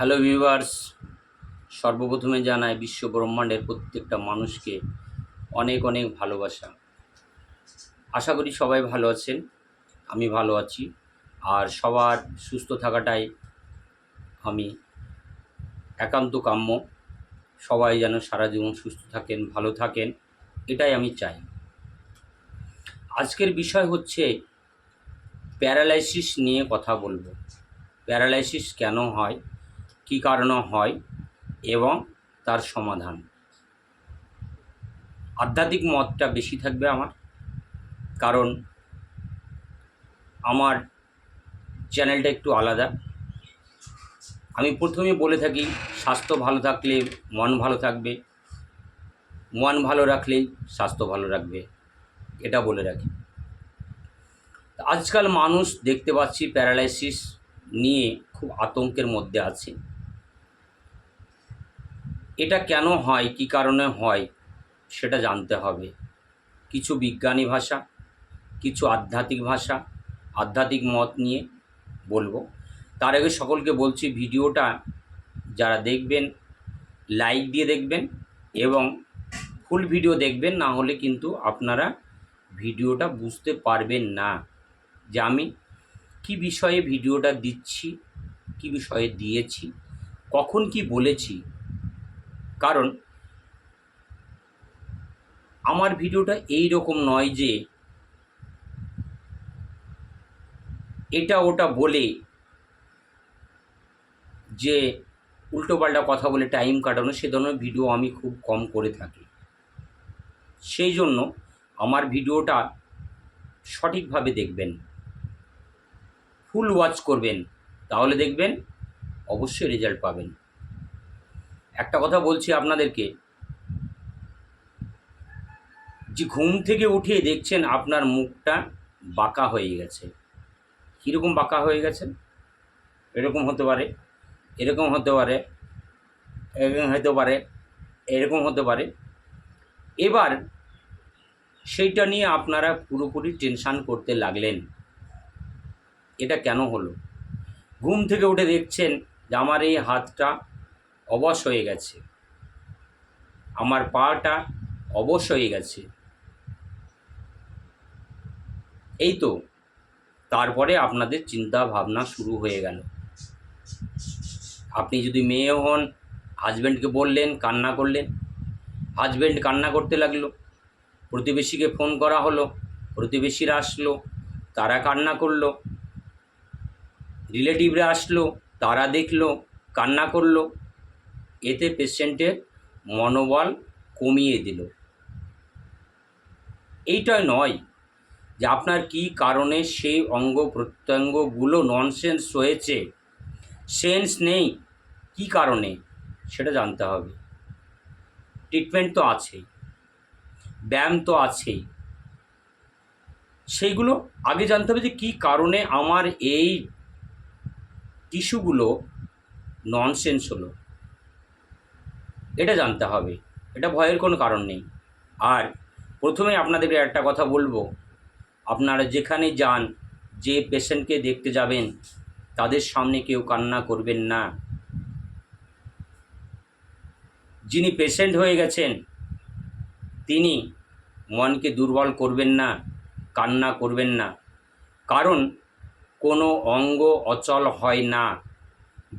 Hello viewers সর্বপ্রথমে জানাই বিশ্ব ব্রহ্মাণ্ডের প্রত্যেকটা মানুষকে অনেক অনেক ভালোবাসা। আশা করি সবাই ভালো আছেন, আমি ভালো আছি, আর সবার সুস্থ থাকাটাই আমি একান্ত কাম্য। সবাই যেন সারা জীবন সুস্থ থাকেন, ভালো থাকেন, এটাই আমি চাই। আজকের বিষয় হচ্ছে প্যারালাইসিস নিয়ে কথা বলব। প্যারালাইসিস কেন হয়? কী কারণে হয় এবং তার সমাধান? আধ্যাত্মিক মতটা বেশি থাকবে আমার। কারণ আমার চ্যানেলটা একটু আলাদা। আমি প্রথমে বলে থাকি, স্বাস্থ্য ভালো থাকলে মন ভালো থাকবে। মন ভালো রাখলেই স্বাস্থ্য ভালো রাখবে। এটা বলে রাখি। আজকাল মানুষ দেখতে পাচ্ছি, প্যারালাইসিস নিয়ে খুব আতঙ্কের মধ্যে আছে। এটা কেন হয়? কী কারণে হয়? সেটা জানতে হবে। কিছু বিজ্ঞানী ভাষা, কিছু আধ্যাত্মিক ভাষা, আধ্যাত্মিক মত নিয়ে বলব। তার আগে সকলকে বলছি, ভিডিওটা যারা দেখবেন, লাইক দিয়ে দেখবেন এবং ফুল ভিডিও দেখবেন, না হলে কিন্তু আপনারা ভিডিওটা বুঝতে পারবেন না। যে আমি কী বিষয়ে ভিডিওটা দিচ্ছি, কী বিষয়ে দিয়েছি, কখন কি বলেছি কারণ আমার ভিডিওটা এই রকম নয় যে এটা ওটা বলে যে উল্টোপাল্টা কথা বলে টাইম কাটানো, সে ধরনের ভিডিও আমি খুব কম করে থাকি। সেই জন্য আমার ভিডিওটা সঠিকভাবে দেখবেন ফুল ওয়াচ করবেন, তাহলে দেখবেন অবশ্যই রেজাল্ট পাবেন। একটা কথা বলছি আপনাদেরকে। যে ঘুম থেকে উঠে দেখছেন আপনার মুখটা বাঁকা হয়ে গেছে। কীরকম বাঁকা হয়ে গেছে? এরকম হতে পারে, এরকম হতে পারে, এরকম হতে পারে, এরকম হতে পারে। এবার সেইটা নিয়ে আপনারা পুরোপুরি টেনশান করতে লাগলেন। এটা কেন হলো? ঘুম থেকে উঠে দেখছেন যে আমার এই হাতটা অবশ হয়ে গেছে। আমার পাটা অবশ হয়ে গেছে। এই তো, তারপরে আপনাদের চিন্তা ভাবনা শুরু হয়ে গেল। আপনি যদি মেয়ে হন হাজব্যান্ডকে বললেন, কান্না করলেন হাজব্যান্ড কান্না করতে লাগল, প্রতিবেশীকে ফোন করা হলো, প্রতিবেশীরা আসলো, তারা কান্না করল রিলেটিভরা আসলো, তারা দেখল, কান্না করল এতে পেশেন্টের মনোবল কমিয়ে দিল। এইটাই নয় যে আপনার কি কারণে সেই অঙ্গ প্রত্যঙ্গগুলো ননসেন্স হয়েছে। সেন্স নেই। কি কারণে? সেটা জানতে হবে। ট্রিটমেন্ট তো আছেই। ব্যায়াম তো আছেই। সেইগুলো আগে জানতে হবে যে কী কারণে আমার এই টিস্যুগুলো ননসেন্স হলো। এটা জানতে হবে। এটা ভয়ের কোনো কারণ নেই। আর প্রথমে আপনাদেরকে একটা কথা বলব। আপনারা যেখানে যান, যে পেশেন্টকে দেখতে যাবেন, তাদের সামনে কেউ কান্না করবেন না। যিনি পেশেন্ট হয়ে গেছেন, তিনি মনকে দুর্বল করবেন না, কান্না করবেন না। কারণ কোনো অঙ্গ অচল হয় না।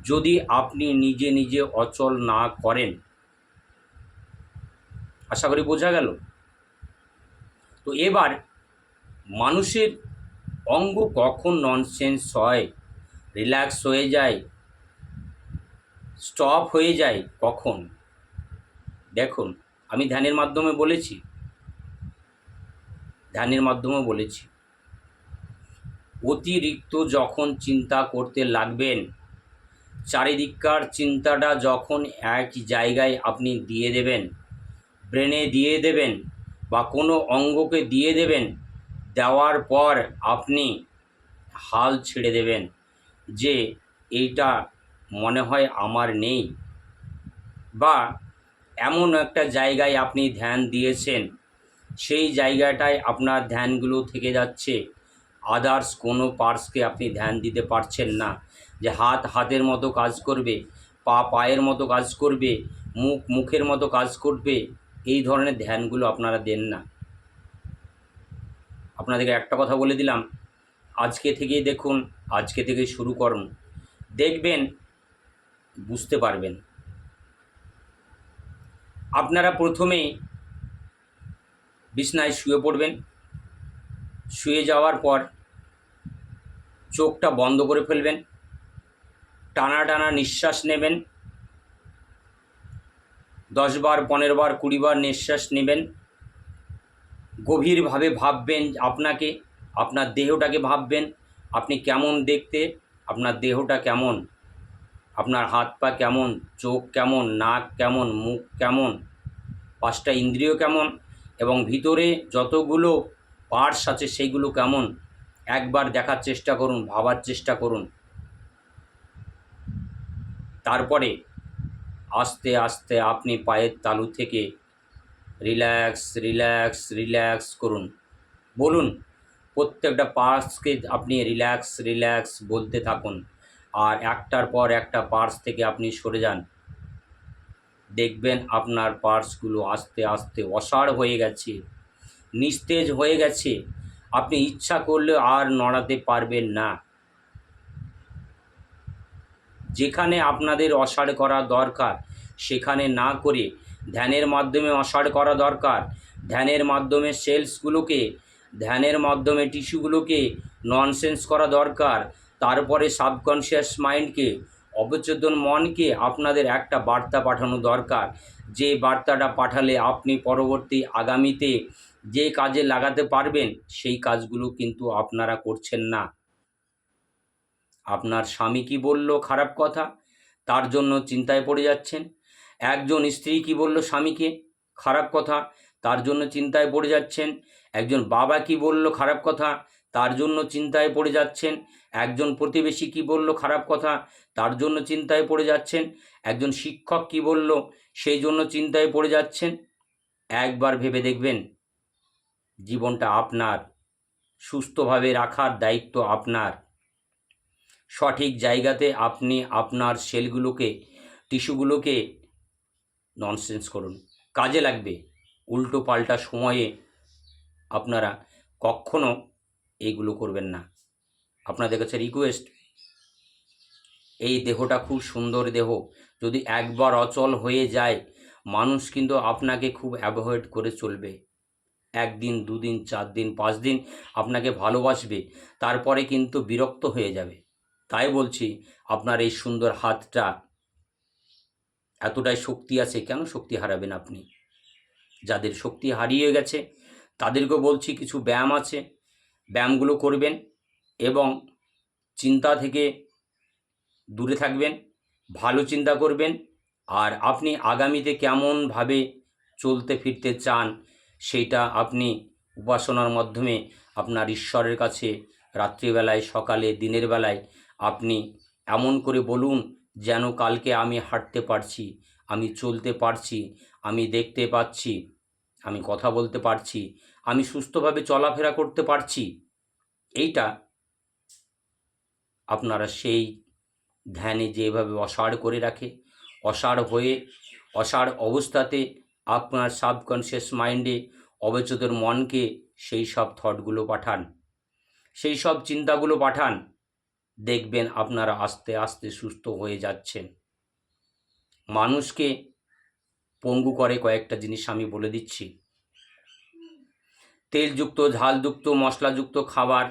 যদি আপনি নিজে নিজে অচল না করেন আশা করি বোঝা গেল। তো এবার মানুষের অঙ্গ কখন ননসেন্স হয়? রিল্যাক্স হয়ে যায়? স্টপ হয়ে যায় কখন? দেখুন, আমি ধ্যানের মাধ্যমে বলেছি। ধ্যানের মাধ্যমে বলেছি। অতিরিক্ত যখন চিন্তা করতে লাগবেন, চারিদিককার চিন্তাটা যখন এক জায়গায় আপনি দিয়ে দেবেন ব্রেনে দিয়ে দেবেন বা কোনো অঙ্গকে দিয়ে দেবেন, দেওয়ার পর আপনি হাল ছেড়ে দেবেন যে এইটা মনে হয় আমার নেই। বা এমন একটা জায়গায় আপনি ধ্যান দিয়েছেন, সেই জায়গাটায় আপনার ধ্যানগুলো থেকে যাচ্ছে। আদার্স কোনো পার্টসকে আপনি ধ্যান দিতে পারছেন না। যে হাত হাতের মতো কাজ করবে, পা পায়ের মতো কাজ করবে, মুখ মুখের মতো কাজ করবে এই ধরনের ধ্যানগুলো আপনারা দেন না। আপনাদেরকে একটা কথা বলে দিলাম, আজকে থেকেই দেখুন, আজকে থেকেই শুরু করুন। দেখবেন, বুঝতে পারবেন। আপনারা প্রথমেই বিছনায় শুয়ে পড়বেন। শুয়ে যাওয়ার পর চোখটা বন্ধ করে ফেলবেন। টানা টানা নিঃশ্বাস নেবেন। দশ বার পনেরো বার কুড়ি বার নিঃশ্বাস নেবেন। গভীরভাবে ভাববেন আপনাকে, আপনার দেহটাকে ভাববেন, আপনি কেমন দেখতে, আপনার দেহটা কেমন, আপনার হাত পা কেমন, চোখ কেমন, নাক কেমন, মুখ কেমন, পাঁচটা ইন্দ্রিয় কেমন এবং ভিতরে যতগুলো পার্টস আছে সেইগুলো কেমন, একবার দেখার চেষ্টা করুন, ভাবার চেষ্টা করুন। তারপরে আস্তে আস্তে আপনি পায়ের তালু থেকে রিল্যাক্স রিল্যাক্স রিল্যাক্স করুন। বলুন, প্রত্যেকটা পার্সকে আপনি রিল্যাক্স রিল্যাক্স বলতে থাকুন আর একটার পর একটা পার্স থেকে আপনি সরে যান। দেখবেন আপনার পার্সগুলো আস্তে আস্তে অসাড় হয়ে গেছে, নিস্তেজ হয়ে গেছে। আপনি ইচ্ছা করলে আর নড়াতে পারবেন না। যেখানে আপনাদের অসাড় করা দরকার, সেখানে না করে ধ্যানের মাধ্যমে অসাড় করা দরকার। ধ্যানের মাধ্যমে সেলসগুলোকে, ধ্যানের মাধ্যমে টিস্যুগুলোকে ননসেন্স করা দরকার। তারপরে সাবকনশিয়াস মাইন্ডকে, অবচেতন মনকে আপনাদের একটা বার্তা পাঠানো দরকার। যে বার্তাটা পাঠালে আপনি পরবর্তী আগামীতে যে কাজে লাগাতে পারবেন, সেই কাজগুলো কিন্তু আপনারা করছেন না। আপনার স্বামী কি বলল খারাপ কথা? তার জন্য চিন্তায় পড়ে যাচ্ছেন। একজন স্ত্রী কি বলল স্বামীকে খারাপ কথা? তার জন্য চিন্তায় পড়ে যাচ্ছেন। একজন বাবা কি বলল খারাপ কথা? তার জন্য চিন্তায় পড়ে যাচ্ছেন। একজন প্রতিবেশী কি বলল খারাপ কথা? তার জন্য চিন্তায় পড়ে যাচ্ছেন। একজন শিক্ষক কি বলল সেই জন্য চিন্তায় পড়ে যাচ্ছেন। একবার ভেবে দেখবেন, জীবনটা আপনার, সুস্থভাবে রাখার দায়িত্ব আপনার। সঠিক জায়গাতে আপনি আপনার সেলগুলোকে, টিস্যুগুলোকে ননসেন্স করুন। কাজে লাগবে উল্টো পাল্টা সময়ে আপনারা কখনো এইগুলো করবেন না। আপনাদের কাছে রিকোয়েস্ট এই দেহটা খুব সুন্দর দেহ। যদি একবার অচল হয়ে যায়, মানুষ কিন্তু আপনাকে খুব অ্যাভয়েড করে চলবে। একদিন, দুদিন চার দিন পাঁচ দিন আপনাকে ভালোবাসবে, তারপরে কিন্তু বিরক্ত হয়ে যাবে। তাই বলছি, আপনার এই সুন্দর হাতটা এতটাই শক্তি আছে, কেন শক্তি হারাবেন আপনি? যাদের শক্তি হারিয়ে গেছে, তাদেরকেও বলছি কিছু ব্যায়াম আছে, ব্যায়ামগুলো করবেন এবং চিন্তা থেকে দূরে থাকবেন, ভালো চিন্তা করবেন, আর আপনি আগামীতে কেমনভাবে চলতে ফিরতে চান সেইটা আপনি উপাসনার মাধ্যমে আপনার ঈশ্বরের কাছে রাত্রিবেলায়, সকালে, দিনের বেলায় আপনি এমন করে বলুন যেন কালকে আমি হাঁটতে পারছি, আমি চলতে পারছি, আমি দেখতে পাচ্ছি, আমি কথা বলতে পারছি, আমি সুস্থভাবে চলাফেরা করতে পারছি। এইটা আপনারা সেই ধ্যানে যেভাবে অসাড় করে রাখে, অসাড় হয়ে, অসাড় অবস্থাতে আপনার সাবকনশিয়াস মাইন্ডে অবচেতন মনকে সেই সব থটগুলো পাঠান, সেই সব চিন্তাগুলো পাঠান। দেখবেন আপনারা আস্তে আস্তে সুস্থ হয়ে যাচ্ছেন। মানুষকে পঙ্গু করে কয়েকটা জিনিস আমি বলে দিচ্ছি। তেলযুক্ত, ঝালযুক্ত, মশলাযুক্ত খাবার,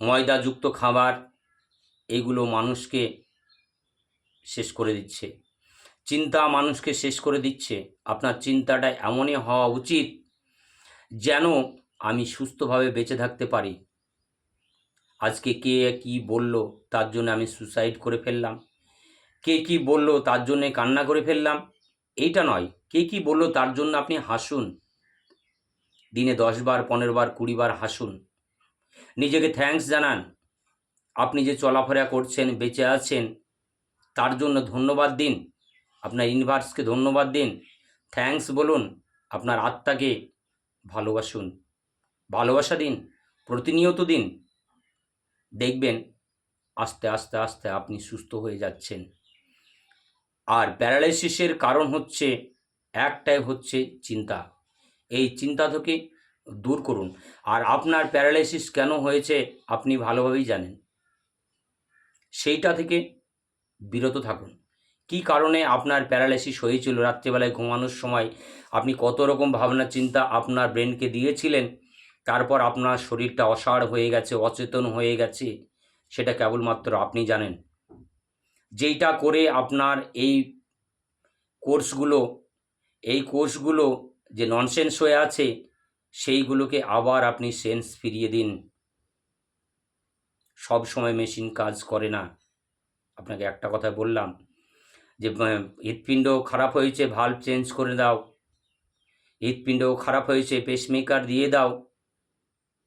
ময়দাযুক্ত খাবার, এগুলো মানুষকে শেষ করে দিচ্ছে। চিন্তা মানুষকে শেষ করে দিচ্ছে। আপনার চিন্তাটা এমনই হওয়া উচিত যেন আমি সুস্থভাবে বেঁচে থাকতে পারি। আজকে কে কি বলল, তার জন্য আমি সুসাইড করে ফেললাম। কে কি বলল, তার জন্যে কান্না করে ফেললাম। এইটা নয়, কে কি বলল, তার জন্য আপনি হাসুন। দিনে দশ বার, পনেরো বার, কুড়ি বার হাসুন। নিজেকে থ্যাঙ্কস জানান। আপনি যে চলাফেরা করছেন, বেঁচে আছেন, তার জন্য ধন্যবাদ দিন। আপনার ইউনিভার্সকে ধন্যবাদ দিন। থ্যাঙ্কস বলুন, আপনার আত্মাকে ভালোবাসুন। ভালোবাসা দিন, প্রতিনিয়ত দিন। দেখবেন আস্তে আস্তে আস্তে আপনি সুস্থ হয়ে যাচ্ছেন। আর প্যারালাইসিসের কারণ হচ্ছে, একটাই হচ্ছে চিন্তা। এই চিন্তা থেকে দূর করুন। আর আপনার প্যারালাইসিস কেন হয়েছে, আপনি ভালোভাবেই জানেন। সেইটা থেকে বিরত থাকুন। কি কারণে আপনার প্যারালাইসিস হয়েছিল? রাত্রেবেলায় ঘুমানোর সময় আপনি কত রকম ভাবনা, চিন্তা আপনার ব্রেনকে দিয়েছিলেন? তারপর আপনার শরীরটা অসাড় হয়ে গেছে, অচেতন হয়ে গেছে, সেটা কেবলমাত্র আপনি জানেন। যেইটা করে আপনার এই কোর্সগুলো এই কোর্সগুলো যে ননসেন্স হয়ে আছে, সেইগুলোকে আবার আপনি সেন্স ফিরিয়ে দিন। সব সময় মেশিন কাজ করে না। আপনাকে একটা কথা বললাম, যে হৃৎপিণ্ড খারাপ হয়েছে ভাল্ব চেঞ্জ করে দাও। হৃৎপিণ্ড খারাপ হয়েছে পেসমেকার দিয়ে দাও।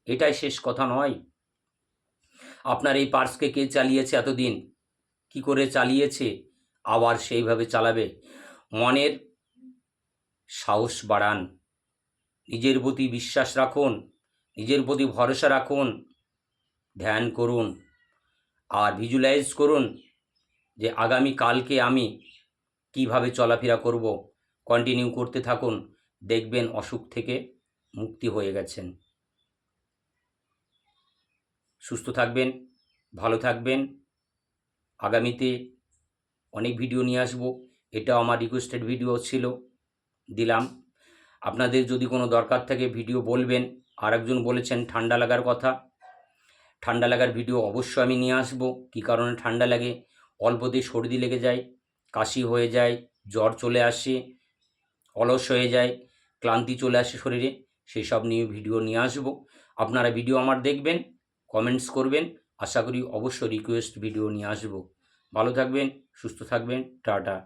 এটাই শেষ কথা নয়। আপনার এই পার্সকে কে চালিয়েছে এতদিন? কি করে চালিয়েছে? আবার সেইভাবে চালাবে? মনের সাহস বাড়ান। নিজের প্রতি বিশ্বাস রাখুন। নিজের প্রতি ভরসা রাখুন। ধ্যান করুন। আর ভিজুয়ালাইজ করুন যে আগামী কালকে আমি কীভাবে চলাফেরা করব। কন্টিনিউ করতে থাকুন। দেখবেন অসুখ থেকে মুক্তি হয়ে গেছেন। সুস্থ থাকবেন, ভালো থাকবেন। আগামীতে অনেক ভিডিও নিয়ে আসব। এটা আমার রিকোয়েস্টেড ভিডিও ছিল, দিলাম। আপনাদের যদি কোনো দরকার থাকে ভিডিও বলবেন। আর একজন বলেছেন ঠান্ডা লাগার কথা। ঠান্ডা লাগার ভিডিও অবশ্যই আমি নিয়ে আসব। কী কারণে ঠান্ডা লাগে? অল্পতেই সর্দি লেগে যায়, কাশি হয়ে যায়, জ্বর চলে আসে, অলস হয়ে যায়, ক্লান্তি চলে আসে শরীরে। সেই সব নিয়ে ভিডিও নিয়ে আসব। আপনারা ভিডিও আমার দেখবেন। কমেন্টস করবেন। আশা করি অবশ্যই রিকোয়েস্ট ভিডিও নিয়ে আসব। ভালো থাকবেন সুস্থ থাকবেন টাটা।